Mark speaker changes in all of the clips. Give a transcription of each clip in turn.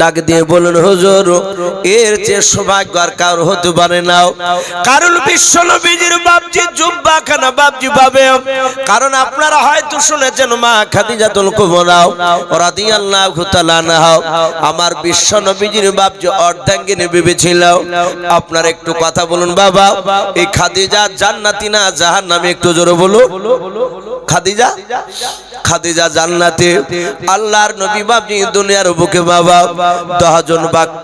Speaker 1: ডাক দিয়ে বলুন হুজুর, এর চেয়ে সৌভাগ্য আর কার হতে পারে না। কারণ বিশ্ব নবীজির বাপজি জুব্বা খানা বাপজি পাবে। কারণ আপনারা হয়তো শুনেছেন, মা খাদিজাতুল কুবরা রাদিয়াল্লাহু তাআলা আনহা, আমার বিশ্ব নবীজির বাপজি অর্ধাঙ্গিনী বিবি ছিল। আপনার একটু কথা বলুন, বাবা। এই খাদিজা জান্নাতি না জাহান্নামী? একটু জোরে বলুন। খাদিজা? খাদিজা জান্নাতে, আল্লাহর নবী বাপজি দুনিয়ার বুকে বাবা দহজন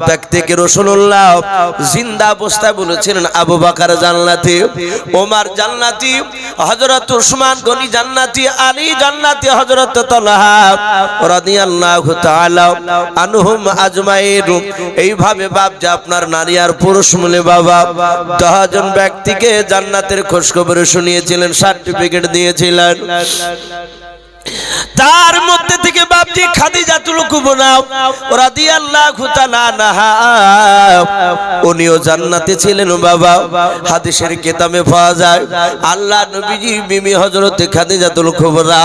Speaker 1: ব্যক্তিকে রসুল্লাহ জিন্দা অবস্থায় বলেছিলেন, আবু বাকার জান্নাতি, ওমার জান্নাতি হজরত উসমান গনি জান্নাতি, আলী জান্নাতি হজরত আনহুম এইভাবে যে আপনার নারী আর পুরুষ বাবা ব্যক্তিকে জান্নাতের শুনিয়েছিলেন, সার্টিফিকেট দিয়েছিলেন। তার মধ্যে থেকে বাপজি আনহা, উনিও জান্নাতে ছিলেন বাবা। হাদিসের পাওয়া যায়, আল্লাহ নবীজি বিবি হযরত খাদিজাতুল কুবরা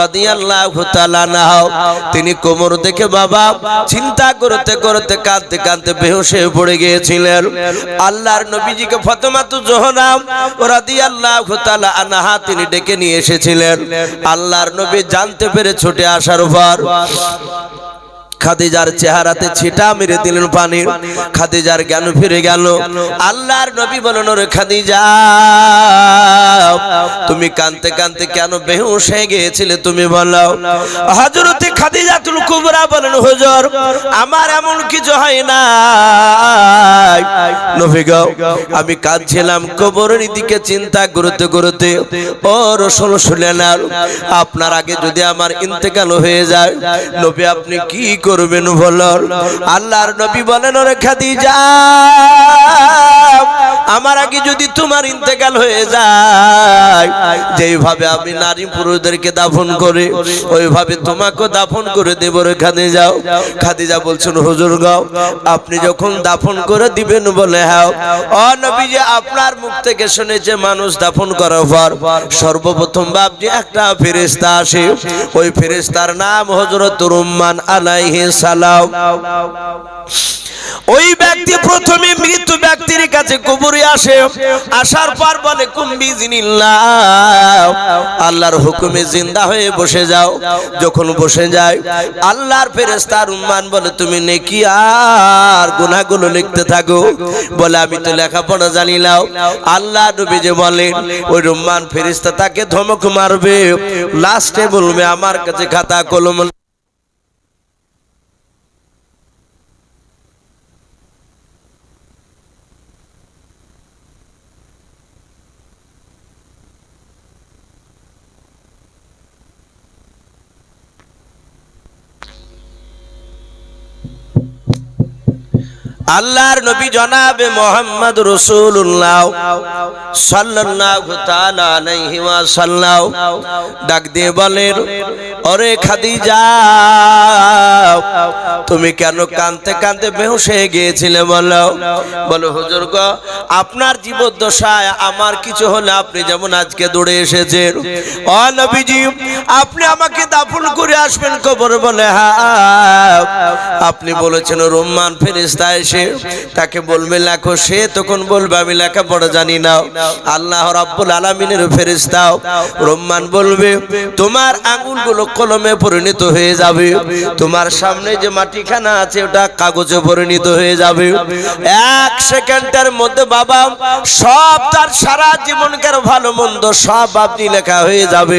Speaker 1: রাদিয়াল্লাহু তাআলা আনহা, তিনি কোমর দেখে বাবা চিন্তা করতে করতে কাঁদতে কাঁদতে হয়ে পড়ে গিয়েছিলেন। আল্লাহর নবীজিকে ফাতেমাতু জোহরা রাদিয়াল্লাহু তাআলা আনহা তিনি ডেকে নিয়ে এসেছিলেন। আল্লাহর নবী জানতে পেরে ছুটে আসার পর খাদিজার চেহারাতে ছিটা মেরে দিলেন পানির। খাদিজার জ্ঞান ফিরে গেল। আল্লাহর নবী বলেন, ওরে খাদিজা, তুমি কানতে কানতে কেন বেহুশ হয়ে গিয়েছিলে তুমি বলো। হযরতে খাদিজাতুল কুবরা বলেন, হুজুর, আমার এমন কিছু হয় না নবী গো, আমি কাঁদছিলাম, কবরের দিকে চিন্তা করতে করতে। ও রসুল শুনলেন আপনার আগে যদি আমার ইন্তেকাল হয়ে যায়, নবী আপনি কি করবেন বলুন আল্লাহর নবী বলেন, ওরে খাদিজা, আমার আগে যদি তোমার ইন্তেকাল হয়ে যায়, যেইভাবে আমি নারী পুরুষদেরকে দাফন করে, ওইভাবে তোমাকে দাফন করে দেব রে খাদিজা। খাদিজা বলছেন, হুজুর গাও আপনি যখন দাফন করে দিবেন বলে হ্যাঁ ও যে আপনার মুখ থেকে শুনেছে মানুষ দাফন করার পর সর্বপ্রথম বাপজি একটা ফেরেশতা আসে। ওই ফেরেশতার নাম হযরত রুম্মান আলাইহিস সালাম। ওই ব্যক্তি প্রথমে মৃত্যু ব্যক্তির কাছে কবরে আসে, আসার পর বলে আল্লাহর হুকুমে জিন্দা হয়ে বসে যাও। যখন বসে যায়, আল্লাহর ফেরেশতা রুম্মান বলে, তুমি নেকি আর গুনাহগুলো লিখতে থাকো? বলে, আমি তো লেখাপড়া জানি নাও আল্লাহ নবী যে বলেন, ওই রুম্মান ফেরেশতা তাকে ধমক মারবে। লাস্টে বলবে, আমার কাছে খাতা কলম আল্লাহর নবী জনাবে মোহাম্মদ রসুল্লাহ সাল্লাল্লাহু তাআলা আলাইহি ওয়াসাল্লাম। ডাক দিয়ে বলেন, ওরে খাদিজা, তুমি কেন কানতে কানতে বেহুশ হয়ে গিয়েছিলে বলো? বলো, হুজুর গো, আপনার জীবদ্দশায় আমার কিছু হলে আপনি যেমন আজকে দৌড়ে এসেছেন। ও নবীজি, আপনি আমাকে দাফন করে আসবেন কবর বলে হ্যাঁ। আপনি বলেছেন রোমান ফেরেশতা এসে তাকে বলবে, লেখো সে, তখন বলবে, আমি লেখাপড়া জানি না। আল্লাহ রাব্বুল আলামিনের ফেরেশতা রহমান বলবে, তোমার আঙ্গুলগুলো কলমে পরিণত হয়ে যাবে। তোমার সামনে যে মাটিখানা আছে, ওটা কাগজে পরিণত হয়ে যাবে। এক সেকেন্ডের মধ্যে বাবা, সব তার সারা জীবনকার ভালো মন্দ সব আপনি লেখা হয়ে যাবে।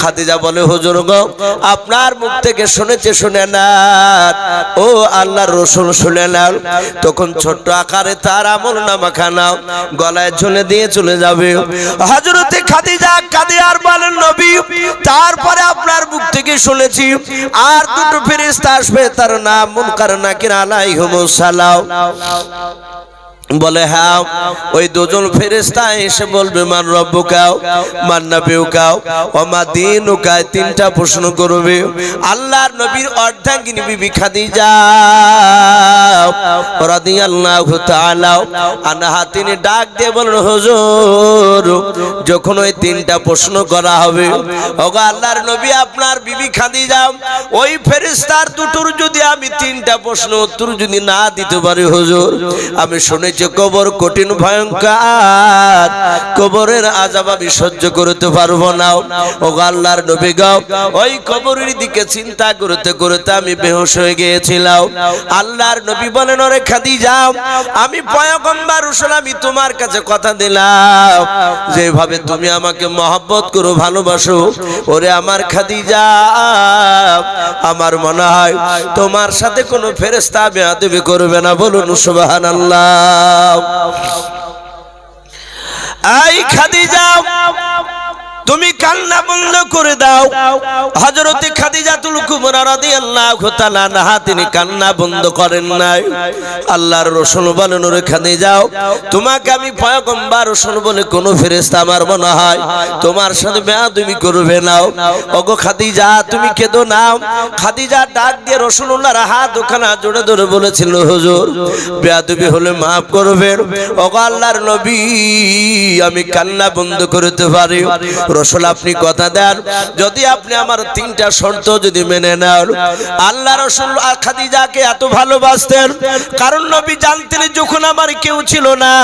Speaker 1: খাদিজা বলে, হুজুর গো, আপনার মুখ থেকে শুনেছে শুনে না। ও আল্লাহর রসুল শুনে না। তখন ছোট্ট আকারে তার আমল নামা খানা গলায় ঝুলে দিয়ে চলে যাবে। হজরতে খাদিজা কাঁদে আর বলেন নবী, তারপরে আপনার মুখ থেকে শুনেছি, আর দুটো ফেরেস্তা আসবে, তার নাম মুনকার নাকির আলাইহিমুস সালাম। বলে হ্যাঁ ওই দুজন ফেরেস্তা এসে বলবে, মান রব্বু কাও মান নবীও কাও ও মা দিন কায় তিনটা প্রশ্ন করবে। আল্লাহর নবীর অর্ধাঙ্গিনী বিবি খাদিজা। রাদিয়াল্লাহু তাআলা আনহা, তিনি ডাক দিয়ে বলেন হুজুর, যখন ওই তিনটা প্রশ্ন করা হবে, ওগো আল্লাহর নবী আপনার বিবি খাদিজা, ওই ফেরেশতার দুটোর যদি আমি তিনটা প্রশ্ন উত্তর যদি না দিতে পারি, হুজুর, আমি শুনেছি কবর কঠিন, ভয়ঙ্কর। কবরের আজাব আমি সহ্য করতে পারব না। ও আল্লাহর নবী গাও ওই কবরের দিকে চিন্তা করতে করতে আমি বেহুশ হয়ে গিয়েছিলাম। আল্লাহর নবী বলেন, ওরে খাদিজা, আমি পয়গম্বর রসুল আমি তোমার কাছে কথা দিলাম। যেভাবে তুমি আমাকে মহব্বত করো, ভালোবাসো, ওরে আমার খাদিজা, আমার মনে হয় তোমার সাথে কোনো ফেরেস্তা বেয়াদবি করবে না। বলুন, সুবহানাল্লাহ। এই খাদিজা তুমি কান্না বন্ধ করে দাও। হযরতে খাদিজাতুল কুবরা রাদিয়াল্লাহু তাআলা তিনি কান্না বন্ধ করেন নাই। আল্লাহর রাসূল বলেন, ওরে খাদিজাও, তোমাকে আমি পয়গম্বর রাসূল বলে কোন ফেরেশতা আমার মনে হয়। তোমার সাথে বেয়াদবি করবে না। ওগো খাদিজা, তুমি কেঁদো না। খাদিজা ডাক দিয়ে রসুন রাসূলুল্লাহর হাত ওখানে জোরে ধরে বলেছিল, হুজুর, বেয়াদবি হলে maaf করবেন। ওগো আল্লাহর নবী, আমি কান্না বন্ধ করতে পারি। রসুল আপনি কথা দেন। যদি আপনি আমার তিনটা শর্ত যদি মেনে নেন, আল্লাহ রসুল খাদিজাকে এত ভালোবাসতেন। কারণ নবী জানতেন যখন আমার কেউ ছিল না,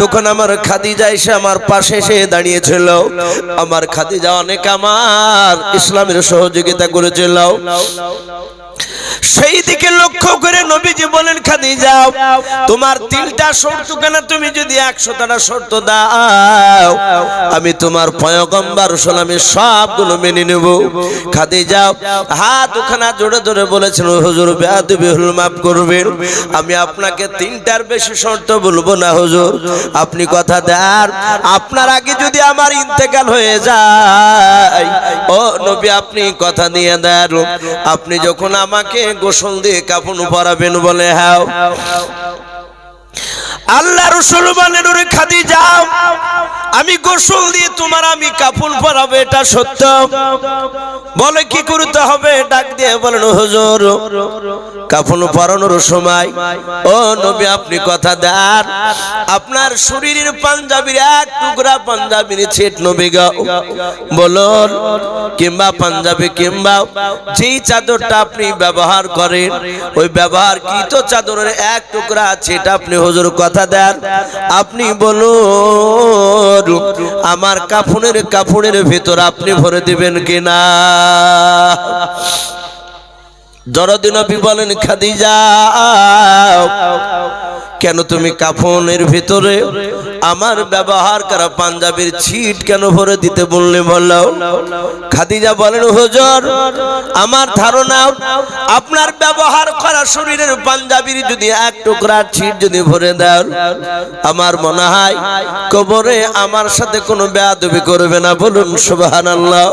Speaker 1: তখন আমার খাদিজা এসে আমার পাশে এসে দাঁড়িয়েছিল। আমার খাদিজা অনেক আমার ইসলামের সহযোগিতা করেছিল। সেই দিকে লক্ষ্য করে নবীজি বলেন খাদি যাও তোমার তিনটা শর্ত কেন তুমি যদি একশোটা শর্ত দাও? আমি তোমার পয়গম্বর সালামে সবগুলো মেনে নেব। খাদিজা হাত ওখানে জোরে জোরে বলেছেন, হুজুর বেয়াদবি হল মাফ করবেন। আমি আপনাকে তিনটার বেশি শর্ত বলব না, হুজুর। আপনি কথা দেন, আপনার আগে যদি আমার ইন্তেকাল হয়ে যায়, ও নবী, আপনি কথা দিয়ে দেন। আপনি যখন আমাকে গোসল দিয়ে কাপড় পরাবেন বলে হ্যাঁ আল্লাহ রসুল বলেন ওরে খাদি যাও। আমি গোসল দিয়ে তোমার আমি কাপড় পরাবো, এটা সত্য। বলে কি করতে হবে? ডাক দিয়ে বলেন, হুজুর, কাপড় পরানোর সময়, ও নবী, আপনি কথা দেন। আপনার শরীরের পাঞ্জাবির এক টুকরা পাঞ্জাবির ছেট নবী গাও বলুন, কিংবা পাঞ্জাবি কিংবা যেই চাদরটা আপনি ব্যবহার করেন, ওই ব্যবহার কি তো চাদরের এক টুকরা সেটা আপনি হুজুর, কথা দেন। আপনি বলুন আমার কাফনের কাফুনের ভেতর আপনি ভরে দিবেন কিনা? দরদিন বলেন খাদিজা কেন তুমি কাফনের ভিতরে? আমার ব্যবহার করা পাঞ্জাবির ছিট কেন ভরে দিতে বললে বলল খাদিজা বলেন, হুজুর, আমার ধারণা, আপনার ব্যবহার করা শরীরের পাঞ্জাবির যদি এক টুকরা ছিট যদি ভরে দেন, আমার মনে হয় কবরে আমার সাথে কোনো বেয়াদবি করবে না। বলুন, সুবহানাল্লাহ।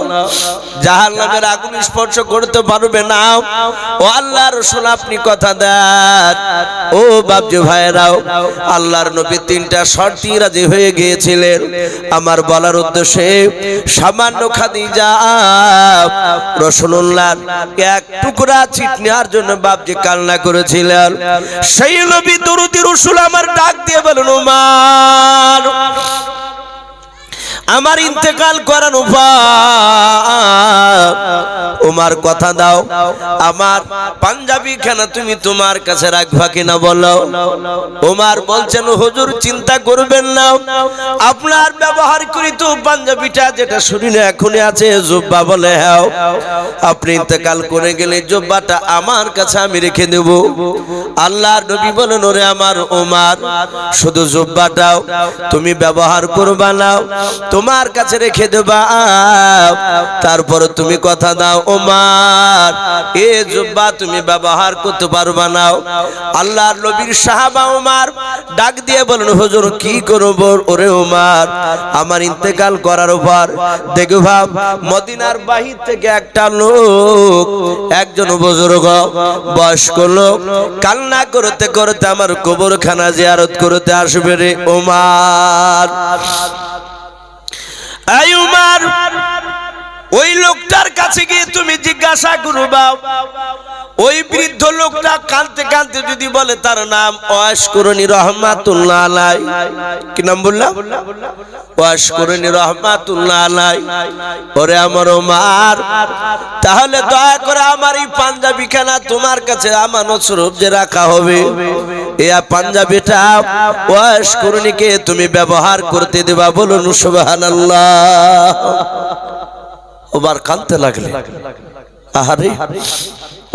Speaker 1: জাহান্নামের আগুন স্পর্শ করতে পারবে না। ও আল্লাহ রসুল, আপনি কথা দেন। ও বাবজু ভাইরাও আল্লাহর নবী তিনটা শর্তি রাজি হয়ে গিয়েছিলেন। আমার বলার উদ্দেশ্যে সামান্য খাদিজা রসুল্লাহ এক টুকরা চিট নেওয়ার জন্য বাপজি কান্না করেছিলেন। সেই নবী দরুদি রসুল আমার ডাক দিয়ে বলেন, উমার আমার ইন্তেকাল করার উপায়। উমার কথা দাও। আমার পাঞ্জাবি কেন তুমি তোমার কাছে রাখবা কিনা বলো। উমার বলছেন, হুজুর, চিন্তা করবেন না। আপনার ব্যবহার করি তো পাঞ্জাবিটা যেটা শরীরে এখনই আছে, জুব্বা বলে হ্যাঁ আপনি ইন্তেকাল করে গেলে জুব্বাটা আমার কাছে আমি রেখে দেব। আল্লাহর নবী বলেন, ওরে আমার উমার, শুধু জুব্বাটাও তুমি ব্যবহার করবা না। তোমার কাছে রেখে দেবা। তারপরে তুমি কথা দাও, ওমার, এ জুব্বা তুমি ব্যবহার করতে পারবা না। আল্লাহর নবীর সাহাবা ওমার ডাক দিয়ে বলেন হুজুর, কি করব ওরে ওমার? আমার ইন্তেকাল করার উপর। দেখো ভাব, মদিনার বাহির থেকে একটা লোক, একজন বুজুর্গ, বয়স্ক লোক, কান্না করতে করতে আমার কবরখানা জিয়ারত করতে আসবে রে ওমার। এই উমার, ওই লোকটার কাছে গিয়ে তুমি জিজ্ঞাসা করবা। ওই বৃদ্ধ লোকটা কাঁদতে কাঁদতে যদি বলে তার নাম কি বললাম? আমার তাহলে দয়া করে আমার এই পাঞ্জাবি খানা তোমার কাছে আমানত স্বরূপ যে রাখা হবে। এ পাঞ্জাবিটা ওয়াসকরণীকে তুমি ব্যবহার করতে দেবা বলুন সুবহানাল্লাহ। ওবার কানতে লাগলে। আহারে,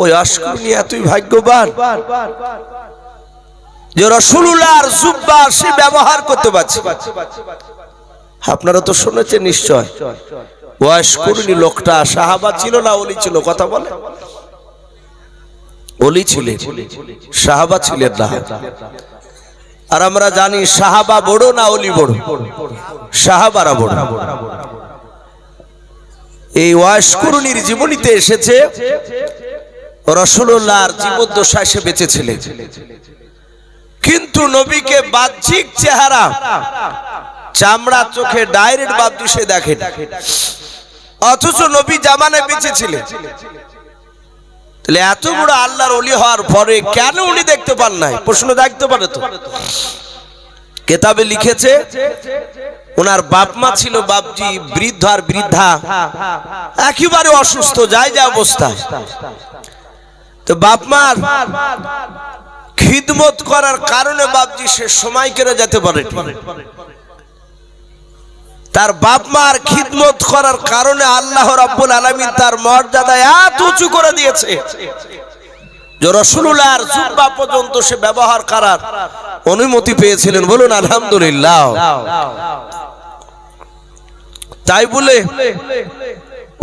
Speaker 1: ওই অস্কর নিয়ে এতই ভাগ্যবান। যে রসুল্লাহর জুব্বা সে ব্যবহার করতে পারছে। আপনারা তো শুনেছেন নিশ্চয়। ওয়াসকরণী লোকটা সাহাবা ছিল না অলি ছিল, কথা বলে? অলি ছিলেন, সাহাবা ছিলেন না। আর আমরা জানি সাহাবা বড় না অলি বড়? সাহাবারা বড়। এই ওয়াসকরণীর জীবনীতে এসেছে রসুল্লাহর জীবদ্দশায় সে বেঁচেছিলেন। কিন্তু নবীকে বাহ্যিক চেহারা, চামড়া চোখে ডাইরেক্ট সে দেখেন। অথচ নবী জামানে বেঁচেছিলেন তাহলে এত বড় আল্লাহর অলি হওয়ার পরে কেন উনি দেখতে পান নাই? প্রশ্ন দেখতে পারে তো। কেতাবে লিখেছে, ওনার বাপ মা ছিল বাপজি, বৃদ্ধ আর বৃদ্ধা, একেবারে অসুস্থ যায় যা অবস্থা। তো বাপ মার খিদমত করার কারণে বাপজি সে সময় কেড়ে যেতে পারে তার বাপ মার খিদমত করার কারণে আল্লাহ রাব্বুল আলামিন তার মর্যাদা এত উঁচু করে দিয়েছে যে রসুল্লাহর জুব্বা পর্যন্ত সে ব্যবহার করার অনুমতি পেয়েছিলেন। বলুন, আলহামদুলিল্লাহ। তাই বলে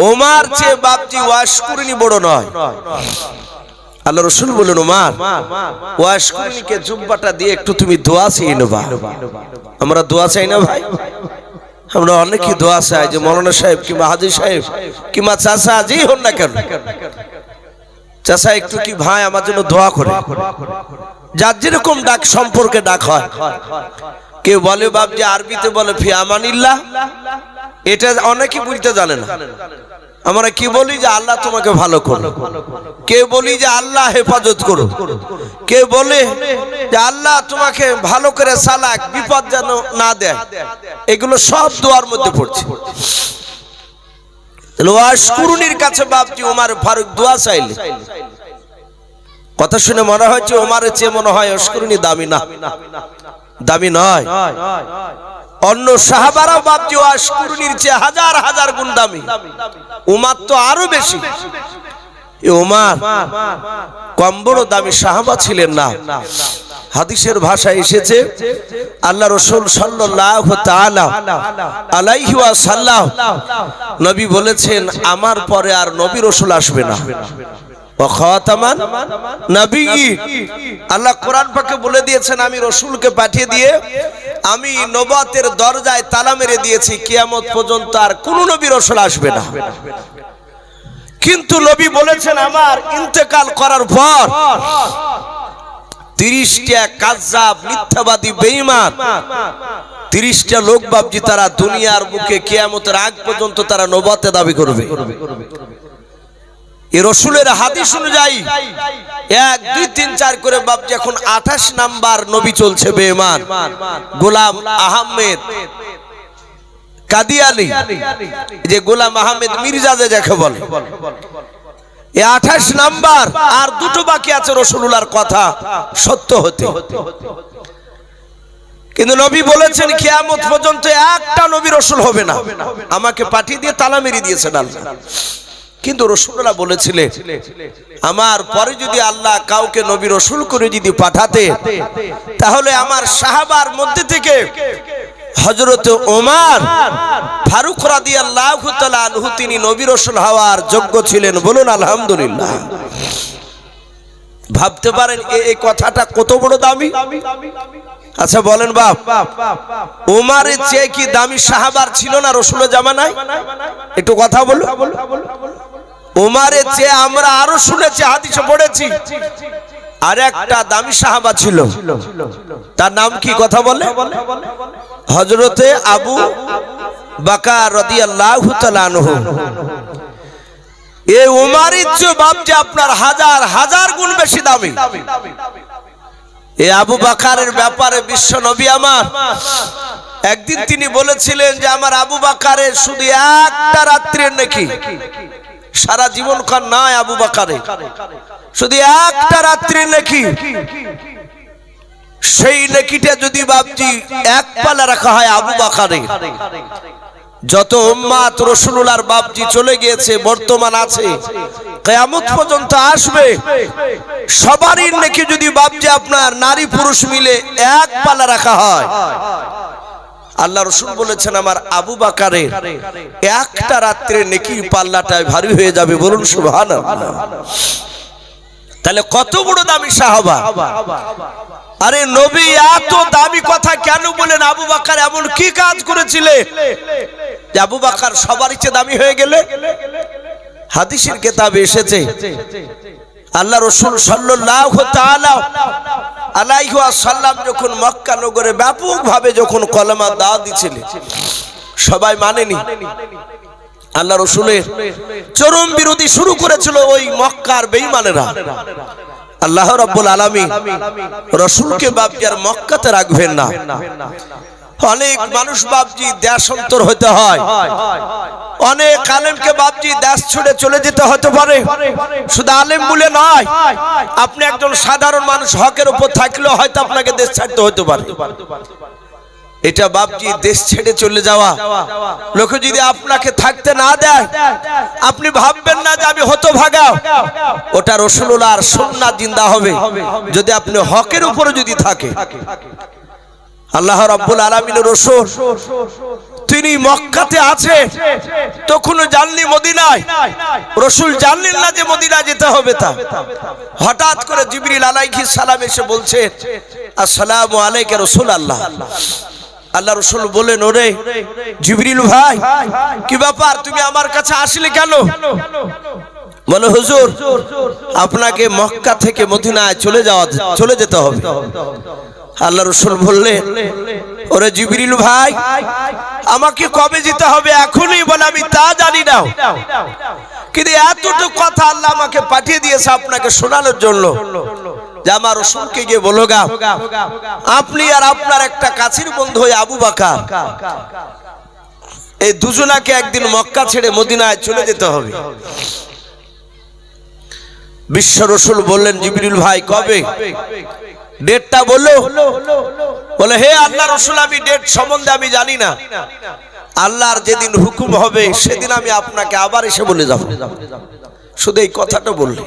Speaker 1: ওমার চেয়ে বাপজি ওয়াশকুরিনি বড় নয়। আল্লাহ রসুল বলেন ওমার ওয়াশকুরিনিকে জুব্বাটা দিয়ে একটু তুমি দোয়া চেয়ে নেবা। আমরা দোয়া চাই না ভাই? আমরা অনেকই দোয়া চাই যে মৌলানা সাহেব কিংবা হাজি সাহেব কিংবা চাষা যেই হন না কেন? চাষা একটু কি ভাই আমার জন্য দোয়া করে। যার যেরকম ডাক সম্পর্কে ডাক হয়। কেউ বলে বাপ যে আরবিতে বলে ফিয়ামানিল্লাহ এটা অনেকে বুঝতে জানে না। আমরা কি বলি যে আল্লাহ তোমাকে ভালো করো কে বলি যে আল্লাহ হেফাজত করো কে বলে যে আল্লাহ তোমাকে ভালো করে সালাক বিপদ যেন না দেয়। এগুলো সব দোয়ার মধ্যে পড়ছে। ওয়াশকুরুনির কাছে বাপজি ওমার ফারুক দোয়া চাইলে। কথা শুনে মনে হচ্ছে ওমারের চেয়ে মনে হয় অস্করুনি দামি না। দামি নয়। অন্য সাহাবারা বাপজি ওয়াশকুরুনির চেয়ে হাজার হাজার গুণ দামি। উমার তো আরও বেশি। উমার, কম বড় দামি সাহাবা ছিলেন না। হাদিসের ভাষা এসেছে, আল্লাহ রসুল ওয়াসাল্লাম নবী বলেছেন, আমার পরে আর নবী রসুল আসবে না। আল্লাহ কোরআন পাকে বলে দিয়েছেন, আমি রসুলকে পাঠিয়ে দিয়ে আমি নবাতের দরজায় তালা মেরে দিয়েছি, কিয়ামত পর্যন্ত আর কোন নবী রসুল আসবে না। কিন্তু নবী বলেছেন, আমার ইন্তেকাল করার পর তিরিশটা কাজাব মিথ্যাবাদী বেঈমান, তিরিশটা লোক বাবজি তারা দুনিয়ার বুকে কিয়ামতের আগ পর্যন্ত তারা নবাতে দাবি করবে। এ রসুলের হাদিস অনুযায়ী এক, দুই, তিন, চার করে বাবজি এখন আঠাশ নাম্বার নবী চলছে বেমান গোলাম আহমেদ কাদিয়ালি যে গোলাম আহমেদ মির্জা যে দেখে বলে। এ আঠাশ নাম্বার আর দুটো বাকি আছে রসুল্লাহর কথা, সত্য হতে। কিন্তু নবী বলেছেন, কিয়ামত পর্যন্ত একটা নবী রসুল হবে না। আমাকে পাঠিয়ে দিয়ে তালা মেরে দিয়েছেন আল্লাহ। কিন্তু রসুল্লাহ বলেছিলেন, আমার পরে যদি আল্লাহ কাউকে নবী রসুল করে যদি পাঠাতে, তাহলে আমার সাহাবার মধ্যে থেকে হজরত ওমার ফারুক রাদিয়াল্লাহু তাআলা আনহু তিনি নবী রসুল হওয়ার যোগ্য ছিলেন বলুন আলহামদুলিল্লাহ। ভাবতে পারেন এই কথাটা কত বড় দামি? আচ্ছা বলেন বাপ, ওমারের চেয়ে কি দামি সাহাবার ছিল না রসুলের জামানায়? একটু কথা বলো ওমারের চেয়ে আমরা আরও শুনেছি, হাদিসে পড়েছি। আর একটা দামি সাহাবা ছিল। তার নাম কি কথা বলে? হজরতে আবু রাদিয়াল্লাহু তাআলা আনহু। এই উমারের চেয়ে বাপজি আপনার হাজার হাজার গুণ বেশি দামি। এই আবু বাকারের ব্যাপারে বিশ্ব নবী আমার। একদিন তিনি বলেছিলেন যে, আমার আবু বাকারের শুধু একটা রাত্রির নাকি? সারা জীবন কার নয় আবু বাকারে। শুধু একটা রাত্রি লেখি। সেই লেখিটা যদি বাপজি এক পালা রাখা হয় আবু বাকারে। যত উম্মাত রসুলুল্লাহর বাপজি চলে গিয়েছে, বর্তমান আছে, কেয়ামত পর্যন্ত আসবে। সবারই নাকি যদি বাপজি আপনার নারী পুরুষ মিলে এক পালা রাখা হয়। আল্লাহ রসুল বলেছেন, আমার আবু বাকারের একটা রাত্রে নেকি পাল্লাটায় ভারী হয়ে যাবে। বলুন সুবহান তাহলে কত বড় দামি সাহাবা। আরে নবী, এত দামি কথা কেন বলেন? আবু বাকার এমন কি কাজ করেছিলে? আবু বাকার সবার ইচ্ছে দামি হয়ে গেলে? হাদিসের কেতাবে এসেছে, আল্লাহ রসুল সাল্লাল্লাহু তাআলা সাল্লাম যখন মক্কা নগরে ব্যাপকভাবে যখন কলমা দা দিছিলেন, সবাই মানেনি। আল্লাহ রসুলের চরম বিরোধী শুরু করেছিল ওই মক্কার বেইমানেরা আল্লাহ রব্বুল আলমী রসুলকে বাপিয়ার মক্কাতে রাখবেন না। অনেক মানুষ বাপজি দেশান্তর হতে হয়। অনেক আলেমকে বাপজি দেশ ছুড়ে চলে যেতে হতে পারে। শুধু আলেম বলে নয়, আপনি একজন সাধারণ মানুষ, হকের উপর থাকলেও হয়তো আপনাকে দেশ ছাড়তে হতে পারে। এটা বাপজি দেশ ছেড়ে চলে যাওয়া। লোকে যদি আপনাকে থাকতে না দেয়, আপনি ভাববেন না যে আমি হতো ভাগা ওটা রসুলার সন্না জিন্দা হবে। যদি আপনি হকের উপরে যদি থাকে আল্লাহ রাব্বুল আলামিনের রসুল, তিনি মক্কাতে আছে, তখনও জানলি মদিনায়। রসুল জানলেন না যে মদিনায় যেতে হবে তা। হঠাৎ করে জিবরিল আলাইহিস সালাম এসে বলছে, আসসালামু আলাইকা রসুল আল্লাহ আল্লাহ রসুল বলেন ওরে জিবরিল ভাই, কি ব্যাপার? তুমি আমার কাছে আসলে কেন? বলে, হুজুর, আপনাকে মক্কা থেকে মদিনায় চলে যাওয়া, চলে যেতে হবে। আল্লাহ রসুল বললেন ওরে জিবরিল ভাই, আমাকে কবে যেতে হবে এখনই বলে, আমি তা জানি না। কিন্তু এতটুকু কথা আল্লাহ আমাকে পাঠিয়ে দিয়েছে আপনাকে শোনানোর জন্য। যে আমার রসুলকে গিয়ে বলো গা, আপনি আর আপনার একটা কাছের বন্ধু হয়ে আবু বাকা এই দুজনাকে একদিন মক্কা ছেড়ে মদিনায় চলে যেতে হবে। বিশ্ব রসুল বললেন, জিবরিল ভাই, কবে? ডেটটা বলল। বলে, হে আল্লাহ রসুল, আমি ডেট সম্বন্ধে আমি জানি না। আল্লাহর যেদিন হুকুম হবে, সেদিন আমি আপনাকে আবার এসে বলে যাব। শুধু এই কথাটা বললে।